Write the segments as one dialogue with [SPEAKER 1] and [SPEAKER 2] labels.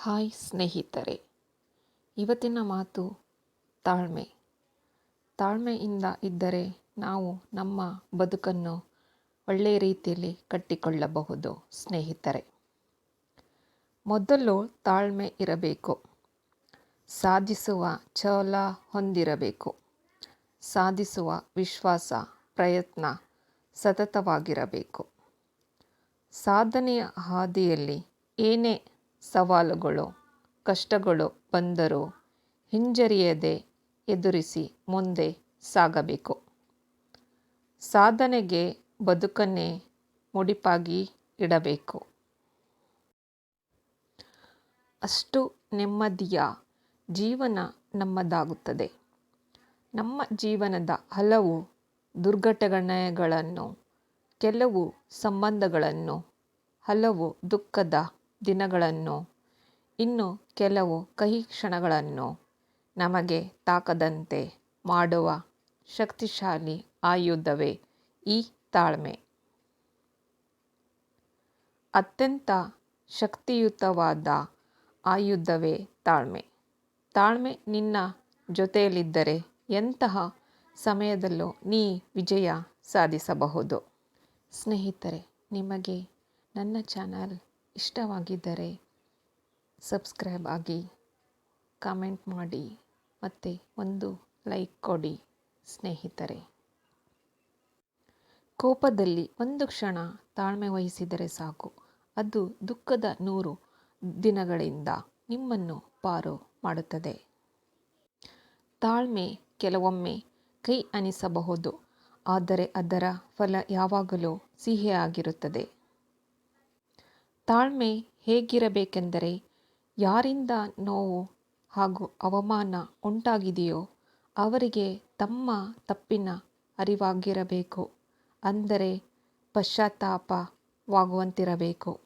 [SPEAKER 1] Hi ಸ್ನೇಹಿತರೆ, ಇವತ್ತಿನ ಮಾತು ತಾಳ್ಮೆ. ತಾಳ್ಮೆಯಿಂದ ಇದ್ದರೆ ನಾವು ನಮ್ಮ ಬದುಕನ್ನು ಒಳ್ಳೆಯ ರೀತಿಯಲ್ಲಿ ಕಟ್ಟಿಕೊಳ್ಳಬಹುದು ಸ್ನೇಹಿತರೆ. ಮೊದಲು ತಾಳ್ಮೆ ಇರಬೇಕು. ಸಾಧಿಸುವ ಛಲ ಹೊಂದಿರಬೇಕು. ಸಾಧಿಸುವ ವಿಶ್ವಾಸ, ಪ್ರಯತ್ನ ಸತತವಾಗಿರಬೇಕು. ಸಾಧನೆಯ ಹಾದಿಯಲ್ಲಿ ಏನೇ ಸವಾಲುಗಳು, ಕಷ್ಟಗಳು ಬಂದರೂ ಹಿಂಜರಿಯದೆ ಎದುರಿಸಿ ಮುಂದೆ ಸಾಗಬೇಕು. ಸಾಧನೆಗೆ ಬದುಕನ್ನೇ ಮುಡಿಪಾಗಿ ಇಡಬೇಕು. ಅಷ್ಟು ನೆಮ್ಮದಿಯ ಜೀವನ ನಮ್ಮದಾಗುತ್ತದೆ. ನಮ್ಮ ಜೀವನದ ಹಲವು ದುರ್ಘಟನೆಗಳನ್ನು, ಕೆಲವು ಸಂಬಂಧಗಳನ್ನು, ಹಲವು ದುಃಖದ ದಿನಗಳನ್ನು, ಇನ್ನು ಕೆಲವು ಕಹಿ ಕ್ಷಣಗಳನ್ನು ನಮಗೆ ತಾಕದಂತೆ ಮಾಡುವ ಶಕ್ತಿಶಾಲಿ ಆಯುಧವೇ ಈ ತಾಳ್ಮೆ. ಅತ್ಯಂತ ಶಕ್ತಿಯುತವಾದ ಆಯುಧವೇ ತಾಳ್ಮೆ. ತಾಳ್ಮೆ ನಿನ್ನ ಜೊತೆಯಲ್ಲಿದ್ದರೆ ಎಂತಹ ಸಮಯದಲ್ಲೂ ನೀ ವಿಜಯ ಸಾಧಿಸಬಹುದು. ಸ್ನೇಹಿತರೆ, ನಿಮಗೆ ನನ್ನ ಚಾನಲ್ ಇಷ್ಟವಾಗಿದ್ದರೆ ಸಬ್ಸ್ಕ್ರೈಬ್ ಆಗಿ, ಕಾಮೆಂಟ್ ಮಾಡಿ ಮತ್ತು ಒಂದು ಲೈಕ್ ಕೊಡಿ ಸ್ನೇಹಿತರೆ. ಕೋಪದಲ್ಲಿ ಒಂದು ಕ್ಷಣ ತಾಳ್ಮೆ ವಹಿಸಿದರೆ ಸಾಕು. ಅದು ದುಃಖದ ನೂರು ದಿನಗಳಿಂದ ನಿಮ್ಮನ್ನು ಪಾರು ಮಾಡುತ್ತದೆ. ತಾಳ್ಮೆ ಕೆಲವೊಮ್ಮೆ ಕೈ ಅನಿಸಬಹುದು, ಆದರೆ ಅದರ ಫಲ ಯಾವಾಗಲೂ ಸಿಹಿಯಾಗಿರುತ್ತದೆ. ತಾಳ್ಮೆ ಹೇಗಿರಬೇಕೆಂದರೆ ಯಾರಿಂದ ನೋವು ಹಾಗೂ ಅವಮಾನ ಉಂಟಾಗಿದೆಯೋ ಅವರಿಗೆ ತಮ್ಮ ತಪ್ಪಿನ ಅರಿವಾಗಿರಬೇಕು, ಅಂದರೆ ಪಶ್ಚಾತ್ತಾಪವಾಗುವಂತಿರಬೇಕು.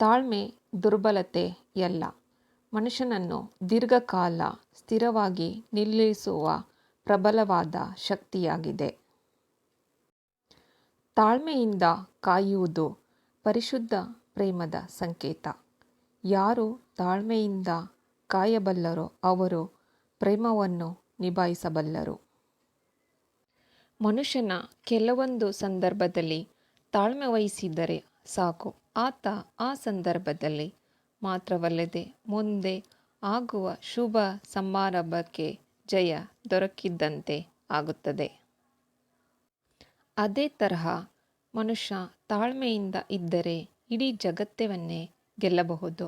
[SPEAKER 1] ತಾಳ್ಮೆ ದುರ್ಬಲತೆಯಲ್ಲ ಮನುಷ್ಯನನ್ನು ದೀರ್ಘಕಾಲ ಸ್ಥಿರವಾಗಿ ನಿಲ್ಲಿಸುವ ಪ್ರಬಲವಾದ ಶಕ್ತಿಯಾಗಿದೆ. ತಾಳ್ಮೆಯಿಂದ ಕಾಯುವುದು ಪರಿಶುದ್ಧ ಪ್ರೇಮದ ಸಂಕೇತ. ಯಾರು ತಾಳ್ಮೆಯಿಂದ ಕಾಯಬಲ್ಲರೋ ಅವರು ಪ್ರೇಮವನ್ನು ನಿಭಾಯಿಸಬಲ್ಲರು. ಮನುಷ್ಯನ ಕೆಲವೊಂದು ಸಂದರ್ಭದಲ್ಲಿ ತಾಳ್ಮೆ ವಹಿಸಿದರೆ ಸಾಕು. ಆತ ಆ ಸಂದರ್ಭದಲ್ಲಿ ಮಾತ್ರವಲ್ಲದೆ ಮುಂದೆ ಆಗುವ ಶುಭ ಸಮಾರಂಭಕ್ಕೆ ಜಯ ದೊರಕಿದ್ದಂತೆ ಆಗುತ್ತದೆ. ಅದೇ ತರಹ ಮನುಷ್ಯ ತಾಳ್ಮೆಯಿಂದ ಇದ್ದರೆ ಇಡೀ ಜಗತ್ತವನ್ನೇ ಗೆಲ್ಲಬಹುದು.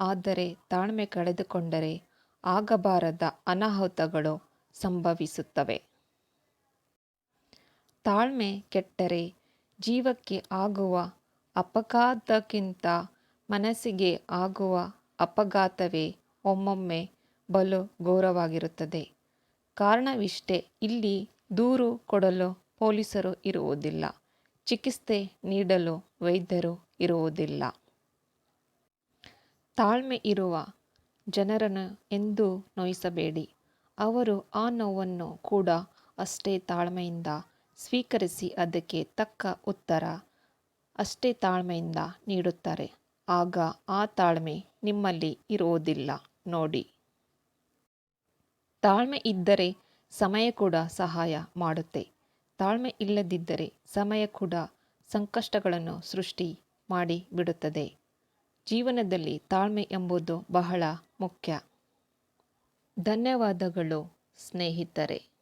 [SPEAKER 1] ಆದರೆ ತಾಳ್ಮೆ ಕಳೆದುಕೊಂಡರೆ ಆಗಬಾರದ ಅನಾಹುತಗಳು ಸಂಭವಿಸುತ್ತವೆ. ತಾಳ್ಮೆ ಕೆಟ್ಟರೆ ಜೀವಕ್ಕೆ ಆಗುವ ಅಪಘಾತಕ್ಕಿಂತ ಮನಸ್ಸಿಗೆ ಆಗುವ ಅಪಘಾತವೇ ಒಮ್ಮೊಮ್ಮೆ ಬಲು ಘೋರವಾಗಿರುತ್ತದೆ. ಕಾರಣವಿಷ್ಟೇ ಇಲ್ಲಿ ದೂರು ಕೊಡಲು ಪೊಲೀಸರು ಇರುವುದಿಲ್ಲ. ಚಿಕಿತ್ಸೆ ನೀಡಲು ವೈದ್ಯರು ಇರುವುದಿಲ್ಲ. ತಾಳ್ಮೆ ಇರುವ ಜನರನ್ನು ಎಂದೂ ನೋಯಿಸಬೇಡಿ. ಅವರು ಆ ನೋವನ್ನು ಕೂಡ ಅಷ್ಟೇ ತಾಳ್ಮೆಯಿಂದ ಸ್ವೀಕರಿಸಿ ಅದಕ್ಕೆ ತಕ್ಕ ಉತ್ತರ ಅಷ್ಟೇ ತಾಳ್ಮೆಯಿಂದ ನೀಡುತ್ತಾರೆ. ಆಗ ಆ ತಾಳ್ಮೆ ನಿಮ್ಮಲ್ಲಿ ಇರುವುದಿಲ್ಲ ನೋಡಿ. ತಾಳ್ಮೆ ಇದ್ದರೆ ಸಮಯ ಕೂಡ ಸಹಾಯ ಮಾಡುತ್ತೆ. ತಾಳ್ಮೆ ಇಲ್ಲದಿದ್ದರೆ ಸಮಯ ಕೂಡ ಸಂಕಷ್ಟಗಳನ್ನು ಸೃಷ್ಟಿ ಮಾಡಿ ಬಿಡುತ್ತದೆ ಜೀವನದಲ್ಲಿ ತಾಳ್ಮೆ ಎಂಬುದು ಬಹಳ ಮುಖ್ಯ. ಧನ್ಯವಾದಗಳು ಸ್ನೇಹಿತರೆ.